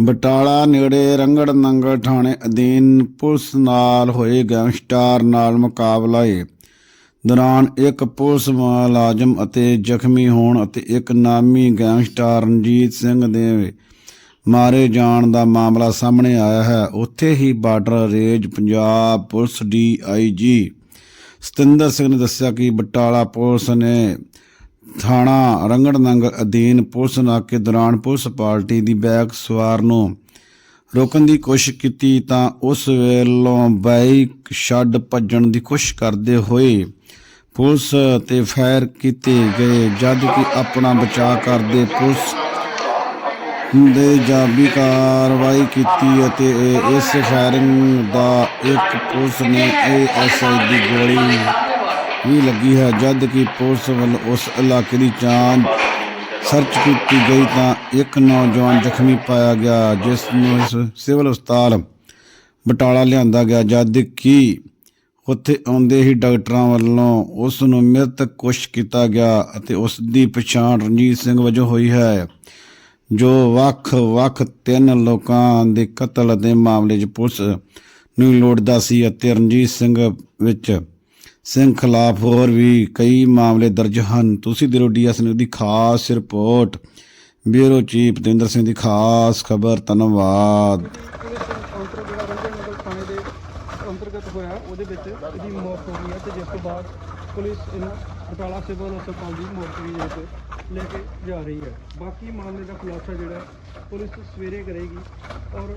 ਬਟਾਲਾ ਨੇੜੇ ਰੰਗੜ ਨੰਗਲ ਥਾਣੇ ਅਧੀਨ ਪੁਲਿਸ ਨਾਲ ਹੋਏ ਗੈਂਗਸਟਰ ਨਾਲ ਮੁਕਾਬਲੇ ਦੌਰਾਨ ਇੱਕ ਪੁਲਿਸ ਮੁਲਾਜ਼ਮ ਅਤੇ ਜ਼ਖਮੀ ਹੋਣ ਅਤੇ ਇੱਕ ਨਾਮੀ ਗੈਂਗਸਟਰ ਰਣਜੀਤ ਸਿੰਘ ਦੇ ਮਾਰੇ ਜਾਣ ਦਾ ਮਾਮਲਾ ਸਾਹਮਣੇ ਆਇਆ ਹੈ। ਉੱਥੇ ਹੀ border range Punjab police DIG Satinder Singh ਨੇ ਦੱਸਿਆ ਕਿ ਬਟਾਲਾ ਪੁਲਿਸ ਨੇ ਥਾਣਾ ਰੰਗੜਨੰਗ ਅਧੀਨ ਪੁਲਿਸ ਨਾਕੇ ਦੌਰਾਨ ਪੁਲਿਸ ਪਾਰਟੀ ਦੀ ਬੈਕ ਸਵਾਰ ਨੂੰ ਰੋਕਣ ਦੀ ਕੋਸ਼ਿਸ਼ ਕੀਤੀ ਤਾਂ ਉਸ ਵੇਲੋਂ ਬਾਈਕ ਛੱਡ ਭੱਜਣ ਦੀ ਕੋਸ਼ਿਸ਼ ਕਰਦੇ ਹੋਏ ਪੁਲਿਸ ਤੇ ਫਾਇਰ ਕੀਤੇ ਗਏ, ਜਦ ਕਿ ਆਪਣਾ ਬਚਾਅ ਕਰਦੇ ਪੁਲਿਸ ਦੇ ਜਾਬੀ ਕਾਰਵਾਈ ਕੀਤੀ ਅਤੇ ਇਸ ਫਾਇਰਿੰਗ ਦਾ ਇੱਕ ਪੁਲਿਸ ਨੇ ਏਐਸਆਈ ਦੀ ਗੋਲੀ ਵੀ ਲੱਗੀ ਹੈ, ਜਦ ਕਿ ਪੁਲਿਸ ਵੱਲੋਂ ਉਸ ਇਲਾਕੇ ਦੀ ਜਾਂਚ ਸਰਚ ਕੀਤੀ ਗਈ ਤਾਂ ਇੱਕ ਨੌਜਵਾਨ ਜ਼ਖਮੀ ਪਾਇਆ ਗਿਆ, ਜਿਸ ਨੂੰ ਸਿਵਲ ਹਸਪਤਾਲ ਬਟਾਲਾ ਲਿਆਂਦਾ ਗਿਆ। ਜਦ ਕਿ ਉੱਥੇ ਆਉਂਦੇ ਹੀ ਡਾਕਟਰਾਂ ਵੱਲੋਂ ਉਸ ਨੂੰ ਮ੍ਰਿਤਕ ਘੋਸ਼ਿਤ ਕੀਤਾ ਗਿਆ ਅਤੇ ਉਸ ਦੀ ਪਛਾਣ ਰਣਜੀਤ ਸਿੰਘ ਵਜੋਂ ਹੋਈ ਹੈ, ਜੋ ਵੱਖ-ਵੱਖ ਤਿੰਨ ਲੋਕਾਂ ਦੇ ਕਤਲ ਦੇ ਮਾਮਲੇ 'ਚ ਪੁਲਿਸ ਨੂੰ ਲੋੜਦਾ ਸੀ ਅਤੇ ਰਣਜੀਤ ਸਿੰਘ ਵਿੱਚ ਸਿੰਘ ਖਿਲਾਫ ਹੋਰ ਵੀ ਕਈ ਮਾਮਲੇ ਦਰਜ ਹਨ। ਤੁਸੀਂ ਦਿਰੋ ਡੀਐਸ ਨਿਊਜ਼ ਦੀ ਖਾਸ report. Bureau chief Davinder Singh ਦੀ ਖਾਸ ਖਬਰ, ਧੰਨਵਾਦ। ਕਾਊਂਟਰ ਜਿਹੜਾ ਰੰਗਲ ਨਗਰ ਥਾਣੇ ਦੇ ਅੰਤਰਗਤ ਹੋਇਆ, ਉਹਦੇ ਵਿੱਚ ਇਹਦੀ ਮੌਤ ਹੋ ਗਈ ਹੈ ਤੇ ਜਿਸ ਤੋਂ ਬਾਅਦ ਪੁਲਿਸ ਇਹਨੂੰ ਬਟਾਲਾ ਸਿਵਲ ਹਸਪਤਾਲ ਦੀ ਮੋਰਚਰੀ ਦੇ ਵਿੱਚ ਲੈ ਕੇ ਜਾ ਰਹੀ ਹੈ। ਬਾਕੀ ਮਾਮਲੇ ਦਾ ਖੁਲਾਸਾ ਜਿਹੜਾ ਪੁਲਿਸ ਸਵੇਰੇ ਕਰੇਗੀ ਔਰ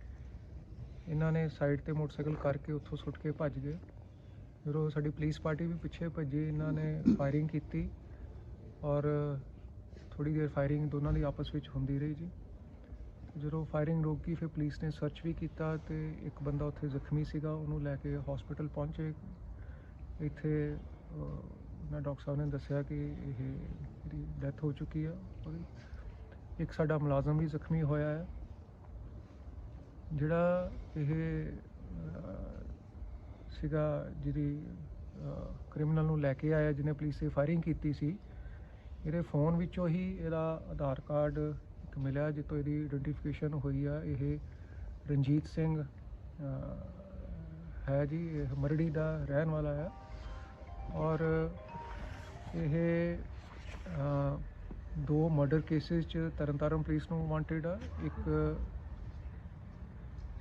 ਇਹਨਾਂ ਨੇ ਸਾਈਡ ਤੇ ਮੋਟਰਸਾਈਕਲ ਕਰਕੇ ਉੱਥੋਂ ਸੁੱਟ ਕੇ ਭੱਜ ਗਏ। ਜਦੋਂ ਸਾਡੀ ਪੁਲਿਸ ਪਾਰਟੀ ਵੀ ਪਿੱਛੇ ਭੱਜੀ ਇਹਨਾਂ ਨੇ ਫਾਇਰਿੰਗ ਕੀਤੀ ਔਰ ਥੋੜੀ ਦੇਰ ਫਾਇਰਿੰਗ ਦੋਨਾਂ ਦੀ ਆਪਸ ਵਿੱਚ ਹੁੰਦੀ ਰਹੀ ਜੀ। ਜਦੋਂ ਫਾਇਰਿੰਗ ਰੋਕ ਗਈ ਫਿਰ ਪੁਲਿਸ ਨੇ ਸਰਚ ਵੀ ਕੀਤਾ ਤੇ ਇੱਕ ਬੰਦਾ ਉੱਥੇ ਜ਼ਖਮੀ ਸੀਗਾ ਉਹਨੂੰ ਲੈ ਕੇ ਹਸਪੀਟਲ ਪਹੁੰਚੇ। ਇੱਥੇ ਅਹ, ਨਾ ਡਾਕਟਰ ਸਾਹਿਬ ਨੇ ਦੱਸਿਆ ਕਿ ਇਹ ਡੈਥ ਹੋ ਚੁੱਕੀ ਆ ਇੱਕ ਸਾਡਾ ਮੁਲਾਜ਼ਮ ਵੀ ਜ਼ਖਮੀ ਹੋਇਆ ਹੈ। ਜਿਹੜਾ ਇਹ ਸੀਗਾ ਜਿਹਦੀ ਕ੍ਰਿਮੀਨਲ ਨੂੰ ਲੈ ਕੇ ਆਇਆ, ਜਿਹਨੇ ਪੁਲਿਸ ਤੇ ਫਾਇਰਿੰਗ ਕੀਤੀ ਸੀ, ਇਹਦੇ ਫੋਨ ਵਿੱਚੋਂ ਹੀ ਇਹਦਾ ਆਧਾਰ ਕਾਰਡ ਇੱਕ ਮਿਲਿਆ ਜਿੱਤੋਂ ਇਹਦੀ ਆਇਡੈਂਟੀਫਿਕੇਸ਼ਨ ਹੋਈ ਆ। ਇਹ ਰਣਜੀਤ ਸਿੰਘ ਹੈ ਜੀ, ਇਹ ਮਰੜੀ ਦਾ ਰਹਿਣ ਵਾਲਾ ਹੈ ਔਰ ਇਹ ਦੋ ਮਰਡਰ ਕੇਸਿਸ ਚ ਤਰਨਤਾਰਨ ਪੁਲਿਸ ਨੂੰ ਵਾਂਟਡ ਆ। ਇੱਕ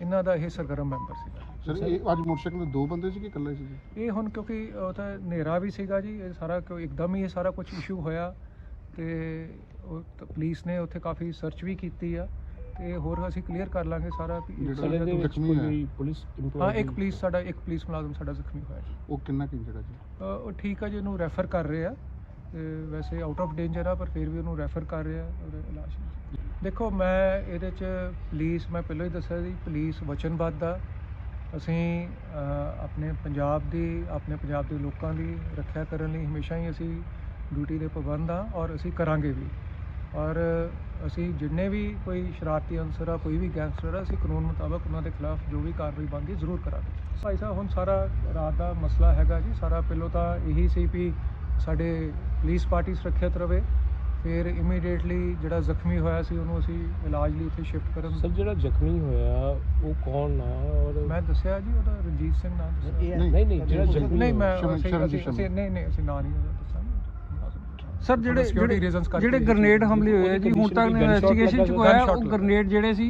ਇਹਨਾਂ ਦਾ ਇਹ ਸਰਗਰਮ ਮੈਂਬਰ ਸੀਗਾ। ਸਰ ਇਹ ਅੱਜ ਮੋਟਰਸਾਈਕਲ ਤੇ ਦੋ ਬੰਦੇ ਸੀ ਕਿ ਇਕੱਲੇ ਸੀ ਇਹ ਹੁਣ ਕਿਉਂਕਿ ਉਹ ਤਾਂ ਹਨੇਰਾ ਵੀ ਸੀਗਾ ਜੀ ਇਹ ਸਾਰਾ ਕਿਉਂ ਇੱਕਦਮ ਹੀ ਇਹ ਸਾਰਾ ਕੁਝ ਇਸ਼ੂ ਹੋਇਆ ਤੇ ਉਹ ਤਾਂ ਪੁਲਿਸ ਨੇ ਉੱਥੇ ਕਾਫੀ ਸਰਚ ਵੀ ਕੀਤੀ ਆ ਤੇ ਹੋਰ ਅਸੀਂ ਕਲੀਅਰ ਕਰ ਲਾਂਗੇ ਸਾਰਾ ਵੀ ਇੱਕ ਜਿਹੜਾ ਸਾਡਾ- ਜ਼ਖਮੀ ਹੋਇਆ। ਪੁਲਿਸ ਹਾਂ ਇੱਕ ਪੁਲਿਸ ਸਾਡਾ ਇੱਕ ਪੁਲਿਸ ਮੁਲਾਜ਼ਮ ਸਾਡਾ ਜ਼ਖਮੀ ਹੋਇਆ ਜੀ। ਉਹ ਕਿੰਨਾ ਕਿ ਜਿਹੜਾ ਜੀ? ਅ, ਉਹ ਠੀਕ ਆ ਜੀ ਉਹਨੂੰ ਰੈਫਰ ਕਰ ਰਹੇ ਆ ਤੇ ਵੈਸੇ ਆਊਟ ਆਫ ਡੇਂਜਰ ਆ ਪਰ ਫਿਰ ਵੀ ਉਹਨੂੰ ਰੈਫਰ ਕਰ ਰਹੇ ਆ ਉਹਦੇ ਇਲਾਜ। ਲਈ। ਦੇਖੋ, ਮੈਂ ਇਹਦੇ ਚ ਪੁਲਿਸ ਮੈਂ ਪਹਿਲਾਂ ਹੀ ਦੱਸਿਆ ਸੀ ਪੁਲਿਸ ਵਚਨਬੱਧ ਆ। ਅਸੀਂ ਆਪਣੇ ਪੰਜਾਬ ਦੀ, ਆਪਣੇ ਪੰਜਾਬ ਦੇ ਲੋਕਾਂ ਦੀ ਰੱਖਿਆ ਕਰਨ ਲਈ ਹਮੇਸ਼ਾ ਹੀ ਅਸੀਂ ਡਿਊਟੀ ਦੇ ਪਾਬੰਦ ਆ ਔਰ ਅਸੀਂ ਕਰਾਂਗੇ ਵੀ। ਔਰ ਅਸੀਂ ਜਿੰਨੇ ਵੀ ਕੋਈ ਸ਼ਰਾਰਤੀ ਅਨਸਰ ਆ, ਕੋਈ ਵੀ ਗੈਂਗਸਟਰ ਆ, ਅਸੀਂ ਕਾਨੂੰਨ ਮੁਤਾਬਕ ਉਹਨਾਂ ਦੇ ਖਿਲਾਫ ਜੋ ਵੀ ਕਾਰਵਾਈ ਬਣਦੀ ਜ਼ਰੂਰ ਕਰਾਂਗੇ। ਭਾਈ ਸਾਹਿਬ, ਹੁਣ ਸਾਰਾ ਰਾਤ ਦਾ ਮਸਲਾ ਹੈਗਾ ਜੀ। ਸਾਰਾ ਪਹਿਲੋਂ ਤਾਂ ਇਹੀ ਸੀ ਵੀ ਸਾਡੇ ਪੁਲਿਸ ਪਾਰਟੀ ਸੁਰੱਖਿਅਤ ਰਵੇ। ਫਿਰ ਇਮੀਡੀਏਟਲੀ ਜਿਹੜਾ ਜ਼ਖਮੀ ਹੋਇਆ ਸੀ ਉਹਨੂੰ ਅਸੀਂ ਇਲਾਜ ਲਈ ਉੱਥੇ ਸ਼ਿਫਟ ਕਰਨ ਸਰ ਜਿਹੜਾ ਜ਼ਖਮੀ ਹੋਇਆ ਉਹ ਕੌਣ ਆ ਔਰ ਮੈਂ ਦੱਸਿਆ ਜੀ ਉਹਦਾ ਰਣਜੀਤ ਸਿੰਘ ਨਾਮ ਦੱਸਿਆ। ਨਹੀਂ ਨਹੀਂ ਜਿਹੜਾ ਜ਼ਖਮੀ ਨਹੀਂ ਮੈਂ ਸ਼ਰਮ- ਅਸੀਂ ਸ਼ਰਮਜੀਤ ਅਸੀਂ- ਅਸੀਂ ਨਹੀਂ ਨਹੀਂ ਅਸੀਂ ਨਾਂ ਨਹੀਂ ਉਹਦਾ ਦੱਸਾਂਗੇ ਸਰ ਜਿਹੜੇ Security ਜਿਹੜੇ reasons ਕਰਕੇ ਜਿਹੜੇ ਗ੍ਰਨੇਡ ਹਮਲੇ ਹੋਏ ਆ ਜੀ ਹੁਣ ਤੱਕ ਇਨਵੈਸਟੀਗੇਸ਼ਨ ਚ ਕੋਈ ਆਇਆ ਉਹ ਗ੍ਰਨੇਡ ਜਿਹੜੇ ਸੀ